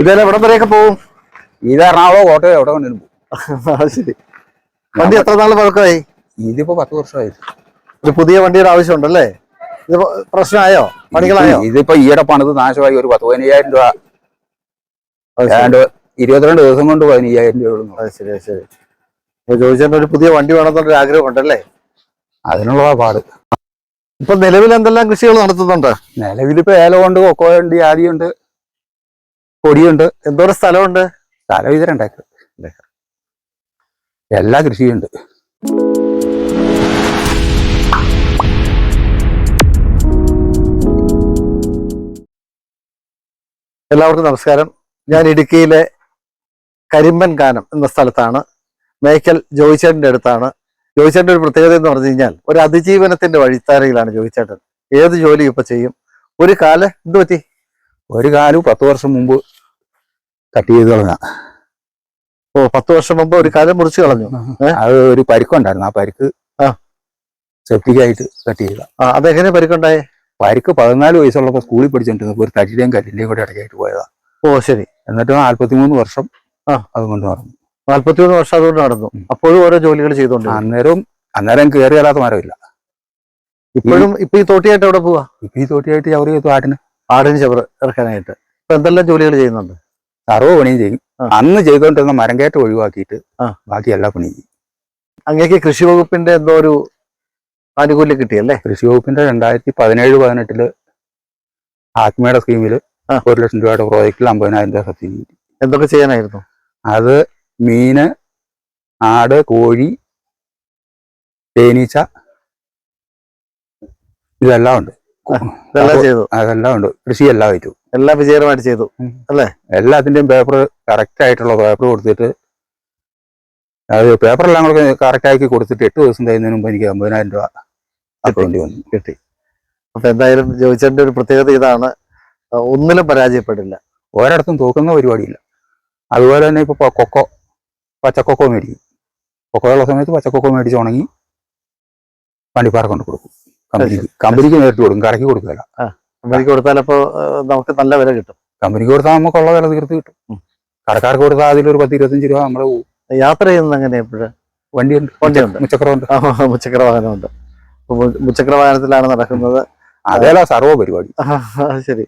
ഇതെല്ലാം എവിടം വരെയൊക്കെ പോകും ഇത് എറണാകുളം കോട്ടയം എവിടെ കൊണ്ടും പോകും ശരി. വണ്ടി എത്ര നാൾ പഴക്കമായി? ഇതിപ്പോ പത്ത് വർഷമായി. ഒരു പുതിയ വണ്ടിയുടെ ആവശ്യമുണ്ടല്ലേ? ഇത് പ്രശ്നമായോ? പണികളായോ? ഇതിപ്പോ ഈയിടെ പണിത് നാശമായി ഒരു പത്ത് പതിനയ്യായിരം രൂപ. ഏതാണ്ട് ഇരുപത്തിരണ്ട് ദിവസം കൊണ്ട് പതിനയ്യായിരം രൂപ ഉള്ളൂ. ശരി ശരി. അപ്പൊ ചോദിച്ചേട്ടൻ ഒരു പുതിയ വണ്ടി വേണമെന്നുള്ള ആഗ്രഹം ഉണ്ടല്ലേ അതിനുള്ള പാട്. ഇപ്പൊ നിലവിൽ എന്തെല്ലാം കൃഷികൾ നടത്തുന്നുണ്ട്? നിലവിലിപ്പോ ഏലമുണ്ട് കൊക്കോയുണ്ട് ജാതിയുണ്ട് കൊടിയുണ്ട്. എന്തോരം സ്ഥലമുണ്ട്? സ്ഥലം ഇത് രണ്ടേക്കർ എല്ലാ കൃഷിയുണ്ട് എല്ലാവർക്കും നമസ്കാരം. ഞാൻ ഇടുക്കിയിലെ കരിമ്പൻ കാനം എന്ന സ്ഥലത്താണ്. മേക്കൽ ജോയിച്ചേട്ടന്റെ അടുത്താണ്. ജോയിച്ചേട്ടന്റെ ഒരു പ്രത്യേകത എന്ന് പറഞ്ഞു കഴിഞ്ഞാൽ ഒരു അതിജീവനത്തിന്റെ വഴിത്താരയിലാണ് ജോയിച്ചേട്ടൻ. ഏത് ജോലി ഇപ്പൊ ചെയ്യും? ഒരു കാല എന്ത് പറ്റി? ഒരു കാലം പത്ത് വർഷം മുമ്പ് കട്ട് ചെയ്ത് കളഞ്ഞ ഓ പത്ത് വർഷം മുമ്പ് ഒരു കാലം മുറിച്ച് കളഞ്ഞു. അത് ഒരു പരിക്കുണ്ടായിരുന്നു ആ പരിക്ക് ആ. സെപ്റ്റിക്കായിട്ട് കട്ട് ചെയ്ത അതെങ്ങനെ പരിക്കുണ്ടായേ? പരിക്ക് പതിനാല് വയസ്സുള്ളപ്പോൾ സ്കൂളിൽ പഠിച്ചിട്ടുണ്ട് ഒരു തടിയുടെയും കല്ലിന്റെയും കൂടെ ഇടയ്ക്കായിട്ട് പോയതാ. ഓ ശരി. എന്നിട്ട് നാല്പത്തിമൂന്ന് വർഷം ആ. അതുകൊണ്ട് നടന്നു. നാല്പത്തിമൂന്ന് വർഷം അതുകൊണ്ട് നടന്നു. അപ്പോഴും ഓരോ ജോലികൾ ചെയ്തോണ്ട് അന്നേരം അന്നേരം കയറി വരാത്ത മരമില്ല ഇപ്പോഴും ഇപ്പൊ ഈ തോട്ടിയായിട്ട് എവിടെ പോവാ? ഇപ്പൊ ഈ തോട്ടിയായിട്ട് ചവറി ആട്ടിന്. ആടിന് ചവർ ഇറക്കാനായിട്ട്. ഇപ്പൊ എന്തെല്ലാം ജോലികൾ ചെയ്യുന്നുണ്ട്? അറുപത് പണിയും ചെയ്യും. അന്ന് ചെയ്തുകൊണ്ടിരുന്ന മരം കയറ്റം ഒഴിവാക്കിയിട്ട് ബാക്കി എല്ലാ പണിയും ചെയ്യും. അങ്ങേക്ക് കൃഷി വകുപ്പിന്റെ എന്തോ ഒരു ആനുകൂല്യം കിട്ടിയല്ലേ? കൃഷി വകുപ്പിന്റെ രണ്ടായിരത്തി പതിനേഴ് പതിനെട്ടിൽ ആത്മയുടെ സ്കീമിൽ. ഒരു ലക്ഷം രൂപയുടെ പ്രോജക്റ്റിൽ അമ്പതിനായിരം രൂപ സബ്സിഡി കിട്ടി. എന്തൊക്കെ ചെയ്യാനായിരുന്നു? അത് മീന് ആട് കോഴി തേനീച്ച ഇതെല്ലാം ഉണ്ട്. ഇതെല്ലാം ചെയ്തു. അതെല്ലാം ഉണ്ട്. കൃഷി എല്ലാം ആയിട്ടു. എല്ലാം വിജയകരമായിട്ട് ചെയ്തു. അല്ലേ? എല്ലാത്തിന്റെയും പേപ്പർ കറക്റ്റ് ആയിട്ടുള്ള പേപ്പർ കൊടുത്തിട്ട് അത് പേപ്പറെല്ലാം കൂടെ കറക്റ്റ് ആക്കി കൊടുത്തിട്ട് എട്ട് ദിവസം കഴിയുന്നതിന് മുമ്പ് എനിക്ക് അമ്പതിനായിരം രൂപ അക്കൗണ്ടിൽ വന്നു. കിട്ടി. അപ്പൊ എന്തായാലും ജോയിച്ചേട്ടന്റെ ഒരു പ്രത്യേകത ഇതാണ്. ഒന്നിലും പരാജയപ്പെടില്ല. ഒരിടത്തും തൂക്കുന്ന പരിപാടിയില്ല. അതുപോലെ തന്നെ ഇപ്പൊ കൊക്കോ പച്ചക്കൊക്കോ മേടിക്കും. കൊക്കോ ഉള്ള സമയത്ത് പച്ചക്കൊക്കോ മേടിച്ച് ഉണങ്ങി വണ്ടിപ്പാറ കൊണ്ട് കൊടുക്കും കമ്പനിക്ക് കമ്പനിക്ക് നേരിട്ട് കൊടുക്കും കടയ്ക്ക് കൊടുക്കില്ല. കമ്പനിക്ക് കൊടുത്താൽ അപ്പൊ നമുക്ക് നല്ല വില കിട്ടും. കമ്പനിക്ക് കൊടുത്താൽ നമുക്കുള്ള വില തീർത്ത് കിട്ടും. കടക്കാർക്ക് കൊടുത്താൽ അതിലൊരു പത്ത് ഇരുപത്തഞ്ച് രൂപ നമ്മുടെ യാത്ര ചെയ്യുന്നത് എങ്ങനെ എപ്പോഴും വണ്ടിയുണ്ട് വണ്ടിയുണ്ട്. മുച്ചക്രമുണ്ട്. മുച്ചക്ര വാഹനമുണ്ട്. മുച്ചക്ര വാഹനത്തിലാണ് നടക്കുന്നത്. അതേലാ സർവ പരിപാടി ശരി.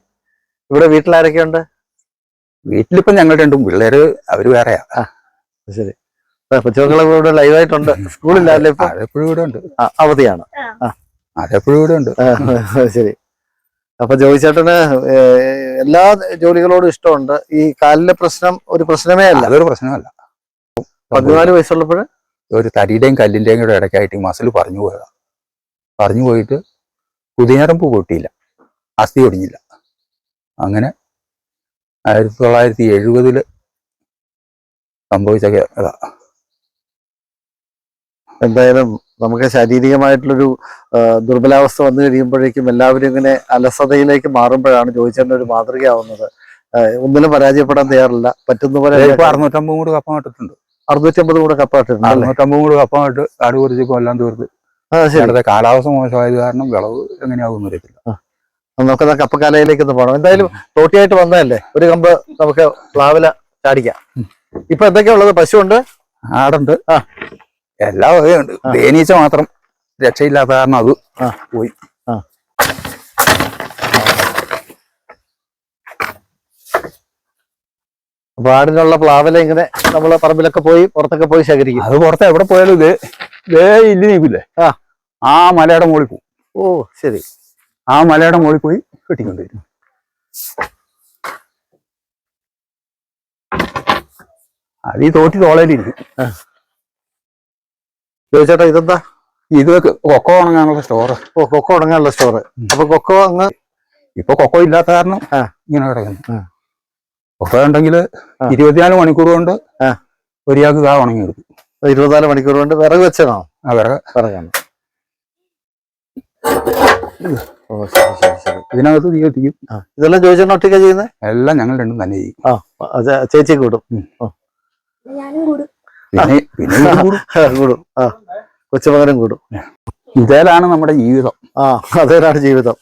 ഇവിടെ വീട്ടിലാരൊക്കെയുണ്ട് വീട്ടിലിപ്പം ഞങ്ങൾ രണ്ടും പിള്ളേര് അവർ വേറെയാ. ശരി. കൊച്ചുമക്കളെ ഇവിടെ ലൈവായിട്ടുണ്ട് സ്കൂളില്ലല്ലേ ഇപ്പൊ? അതെപ്പോഴും ഇവിടെ ഉണ്ട്. അവധിയാണ്. ആ, അതെപ്പോഴും ഇവിടെ ഉണ്ട്. ശരി. അപ്പൊ ജോയിച്ചേട്ടന് എല്ലാ ജോലികളോടും ഇഷ്ടമുണ്ട്. ഈ കാലിലെ പ്രശ്നം ഒരു പ്രശ്നമേ അല്ല. അതൊരു പ്രശ്നമല്ല. പതിനാല് വയസ്സുള്ളപ്പോൾ ഒരു തടിയുടെയും കല്ലിന്റെയും കൂടെ ഇടയ്ക്കായിട്ട് ഈ മസിൽ പറഞ്ഞു പോയതാ. പറഞ്ഞു പോയിട്ട് പുതിയറമ്പ് പൊട്ടിയില്ല. അസ്ഥി ഒടിഞ്ഞില്ല. അങ്ങനെ ആയിരത്തി തൊള്ളായിരത്തി എഴുപതിൽ സംഭവിച്ച എന്തായാലും നമുക്ക് ശാരീരികമായിട്ടുള്ളൊരു ദുർബലാവസ്ഥ വന്നു കഴിയുമ്പോഴേക്കും എല്ലാവരും ഇങ്ങനെ അലസതയിലേക്ക് മാറുമ്പോഴാണ് ജോയിച്ചേട്ടൻ ഒരു മാതൃകയാവുന്നത്. ഒന്നിലും പരാജയപ്പെടാൻ തയ്യാറില്ല. പറ്റുന്ന പോലെ അറുന്നൂറ്റമ്പത് കൂടെ കപ്പം ഇട്ടിട്ടുണ്ട്. അറുന്നൂറ്റമ്പത് കൂടെ കപ്പായിട്ടുണ്ട് അല്ലേ? അറുന്നൂറ്റമ്പത് കൂടെ കപ്പം ഇട്ട് കാട് കുറിച്ചപ്പോ കൊല്ലാൻ തീർത്ത്. ഇവിടുത്തെ കാലാവസ്ഥ മോശമായത് കാരണം വിളവ് എങ്ങനെയാവും അറിയത്തില്ല. നമുക്ക് കപ്പക്കാലയിലേക്ക് ഒന്ന് പോകണം എന്തായാലും തോട്ടിയായിട്ട് വന്നതല്ലേ? ഒരു കമ്പ് നമുക്ക് പ്ലാവില ചാടിക്കാം. ഇപ്പൊ എന്തൊക്കെയാ ഉള്ളത്? പശു ഉണ്ട്? ആടുണ്ട്. ആ. എല്ലാ വകയുണ്ട്. തേനീച്ച മാത്രം രക്ഷയില്ലാത്ത കാരണം അത്. പോയി. പാടിനുള്ള പ്ലാവില ഇങ്ങനെ നമ്മളെ പറമ്പിലൊക്കെ പോയി പുറത്തൊക്കെ പോയി ശേഖരിക്കും. അത് പുറത്ത് എവിടെ പോയാലും ഇത് ഇതേ ഇല്ല നീക്കില്ലേ ആ. ആ മലയുടെ മുകളിൽ പോകും ഓ ശരി. ആ മലയുടെ മുകളിൽ പോയി കെട്ടിക്കൊണ്ടുവരും. അത് ഈ തോട്ടി തോളയിലിരിക്കും. ചോദിച്ചേട്ടാ ഇതെന്താ? ഇത് കൊക്കോ ഉണങ്ങാനുള്ള സ്റ്റോറ് ഓ കൊക്കോ ഉണങ്ങാനുള്ള സ്റ്റോറ്. അപ്പൊ കൊക്കോ അങ്ങ് ഇപ്പൊ കൊക്കോ ഇല്ലാത്ത കാരണം ഇങ്ങനെ കിടക്കുന്നു. കൊക്കോ ഉണ്ടെങ്കിൽ ഇരുപത്തിനാല് മണിക്കൂർ കൊണ്ട്. ഒരാൾക്ക് കാ ഉണങ്ങി എടുക്കും ഇരുപത്തിനാല് മണിക്കൂർ കൊണ്ട് വിറക് വെച്ചതാണോ? ആ വിറക്. വിറകാണ്. ഓ ശരി ശരി ശരി. ഇതിനകത്ത് തീ എത്തിക്കും ഇതെല്ലാം ചോദിച്ചാൽ ഒട്ടിക്കാ ചെയ്യുന്നത് എല്ലാം ഞങ്ങൾ രണ്ടും തന്നെ ചെയ്യും. ആ ചേച്ചി കൂടും. ഞാനും കൂടും. പിന്നെ പിന്നെ കൂടും. ആ. കൊച്ചുമകനും കൂടും. ഇതേലാണ് നമ്മുടെ ജീവിതം. ആ അതേലാണ് ജീവിതം.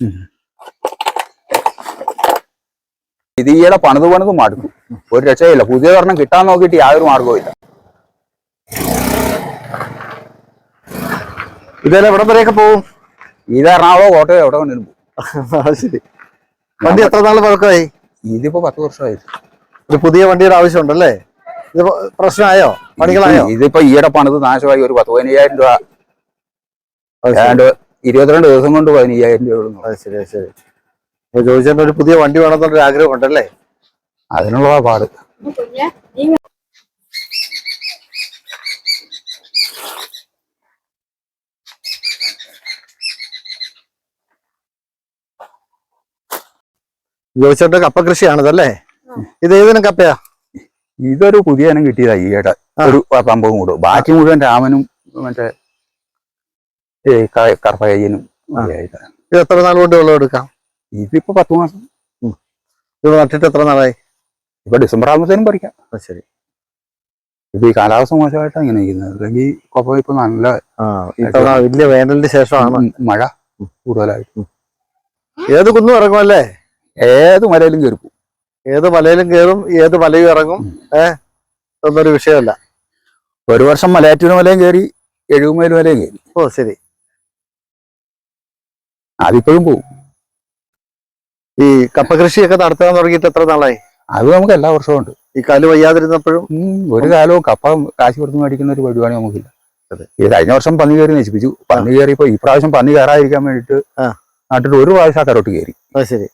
ഇത് ഈയിടെ പണിത് പണിത് മടുക്കും ഒരു രക്ഷയില്ല. പുതിയ ഒരെണ്ണം കിട്ടാൻ നോക്കിയിട്ട് യാതൊരു മാർഗവും ഇല്ല. ഇതേലെ എവിടം വരെയൊക്കെ പോകും? ഇത് എറണാകുളം കോട്ടയം എവിടെ കൊണ്ടിരുന്നു പോകും. ശരി. വണ്ടി എത്ര നാൾ പഴക്കമായി? ഇതിപ്പോ പത്ത് വർഷമായി ഒരു പുതിയ വണ്ടിയുടെ ആവശ്യമുണ്ടല്ലേ? ഇത് പ്രശ്നമായോ? പണികളായോ? ഇതിപ്പോ ഈയിടെ പണിത് നാശമായി. ഒരു പത്ത് പതിനയ്യായിരം രൂപ. ഏതാണ്ട് ഇരുപത്തിരണ്ട് ദിവസം കൊണ്ട് പതിനയ്യായിരം രൂപ. അത് ശരി അത് ശരി. അപ്പൊ ഒരു പുതിയ വണ്ടി വേണമെന്നുള്ളൊരു ആഗ്രഹം ഉണ്ടല്ലേ അതിനുള്ള പാട് കുഞ്ഞെ കപ്പ കൃഷിയാണിതല്ലേ? ഇത് ഏതിനും കപ്പയാ? ഇതൊരു പുതിയ ഇനം കിട്ടിയതാ ഈയിടെ. ഒരു സംഭവം കൂടും. ബാക്കി മുഴുവൻ രാമനും മറ്റേ കർപ്പയ്യനും. ഇത് എത്ര നാൾ കൊണ്ട് വെള്ളം എടുക്കാം? ഇതിപ്പോ പത്ത് മാസം. ഇത് നട്ടിട്ട് എത്ര നാളായി? ഇപ്പൊ ഡിസംബർ ആകുമ്പോഴത്തേനും പറിക്കാം. ശരി. ഇപ്പൊ ഈ കാലാവസ്ഥ മോശമായിട്ടാണ് ഇങ്ങനെ ഇരിക്കുന്നത്. അല്ലെങ്കിൽ കൊപ്പം ഇപ്പൊ നല്ല വലിയ വേനലിന് ശേഷമാണ്. മഴ കൂടുതലായിട്ട്. ഏത് കുന്നും ഇറങ്ങുമല്ലേ ഏത് മലയിലും കയറി പോകും. ഏത് മലയിലും കയറും ഏത് മലയും ഇറങ്ങും. ഏഹ് ഇതൊന്നൊരു വിഷയമല്ല. ഒരു വർഷം മലയാറ്റൂർ മലയും കയറി എഴുകുമേൽ മലയും കയറി ഓ ശരി. അതിപ്പോഴും പോവും. ഈ കപ്പ കൃഷിയൊക്കെ നടത്താൻ തുടങ്ങിയിട്ട് എത്ര നാളായി? അത് നമുക്ക് എല്ലാ വർഷവും ഉണ്ട്. ഈ കാൽ വയ്യാതിരുന്നപ്പോഴും? ഒരു കാലവും കപ്പ കാശ് കൊടുത്ത് മേടിക്കുന്ന ഒരു പരിപാടി നമുക്കില്ല. ഈ ഇത് കഴിഞ്ഞ വർഷം പന്നി കയറി നശിപ്പിച്ചു. പന്നി കയറിയപ്പോ ഈ പ്രാവശ്യം പന്നി കയറാതിരിക്കാൻ വേണ്ടിട്ട് നാട്ടിൽ ഒരു പ്രാവശ്യം ആ കരോട്ട് കയറി. ശരി.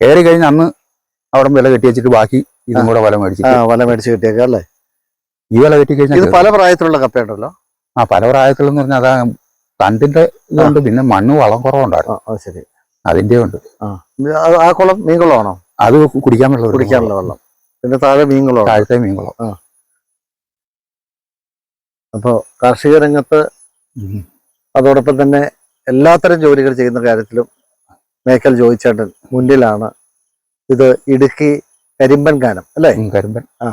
കയറി കഴിഞ്ഞ അന്ന് അവിടെ വില കെട്ടി വെച്ചിട്ട് ബാക്കി ഇതും കൂടെ വല ആ മേടിച്ചിട്ട് വല മേടിച്ച് കിട്ടിയേക്കാം അല്ലേ? ഈ വില കെട്ടി ഇത് കഴിഞ്ഞാൽ പല പ്രായത്തിലുള്ള കപ്പയുണ്ടല്ലോ? ആ പല പ്രായത്തിലെന്ന് പറഞ്ഞാൽ അതാ തണ്ടിന്റെ ഇതുണ്ട് പിന്നെ മണ്ണ് വളം കുറവുണ്ടായിരുന്നു. ശരി. അതിന്റെ ഉണ്ട്. ആ കുളം മീൻകുളമാണോ? അത് കുടിക്കാൻ വെള്ളം കുടിക്കാനുള്ള വെള്ളം. പിന്നെ താഴെ മീൻകുളം. താഴത്തെ മീൻകുളം. അപ്പോൾ കാർഷിക രംഗത്ത് അതോടൊപ്പം തന്നെ എല്ലാത്തരം ജോലികൾ ചെയ്യുന്ന കാര്യത്തിലും മേക്കൽ ജോയിച്ചേട്ടൻ മുന്നിലാണ്. ഇത് ഇടുക്കി കരിമ്പൻ ഗാനം അല്ലേ? കരിമ്പൻ ആ.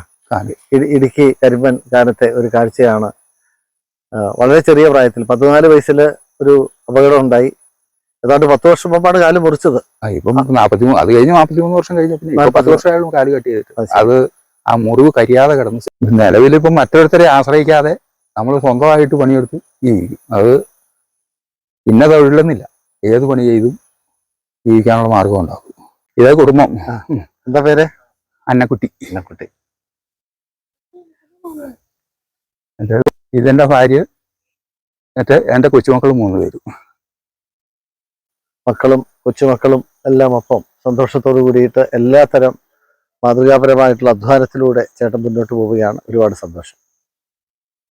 ഇടുക്കി കരിമ്പൻ ഗാനത്തെ ഒരു കാഴ്ചയാണ്. വളരെ ചെറിയ പ്രായത്തിൽ പതിനാല് വയസ്സിൽ ഒരു അപകടം ഉണ്ടായി. ഏതാണ്ട് പത്ത് വർഷം മുമ്പാണ് കാൽ മുറിച്ചത്. ആ, ഇപ്പം നാപ്പത്തി അത് കഴിഞ്ഞ് നാപ്പത്തി മൂന്ന് വർഷം കഴിഞ്ഞു. പത്ത് വർഷമായാലും കാൽ കെട്ടി അത് ആ മുറിവ് കരിയാതെ കിടന്നു നിലവിലിപ്പം മറ്റൊരുത്തരെ ആശ്രയിക്കാതെ നമ്മൾ സ്വന്തമായിട്ട് പണിയെടുത്ത് ജീവിക്കും. അത് ഇന്ന തൊഴിലെന്നില്ല. ഏത് പണി ചെയ്തും ജീവിക്കാനുള്ള മാർഗം ഉണ്ടാക്കും. ഇതേ കുടുംബം. എന്താ പേര്? അന്നക്കുട്ടി. അന്നക്കുട്ടി. ഇതെന്റെ ഭാര്യ മറ്റേ എന്റെ കൊച്ചുമക്കളും മൂന്ന് പേരും. മക്കളും കൊച്ചുമക്കളും എല്ലാം ഒപ്പം സന്തോഷത്തോടു കൂടിയിട്ട് എല്ലാത്തരം മാതൃകാപരമായിട്ടുള്ള അധ്വാനത്തിലൂടെ ചേട്ടൻ മുന്നോട്ട് പോവുകയാണ്. ഒരുപാട് സന്തോഷം.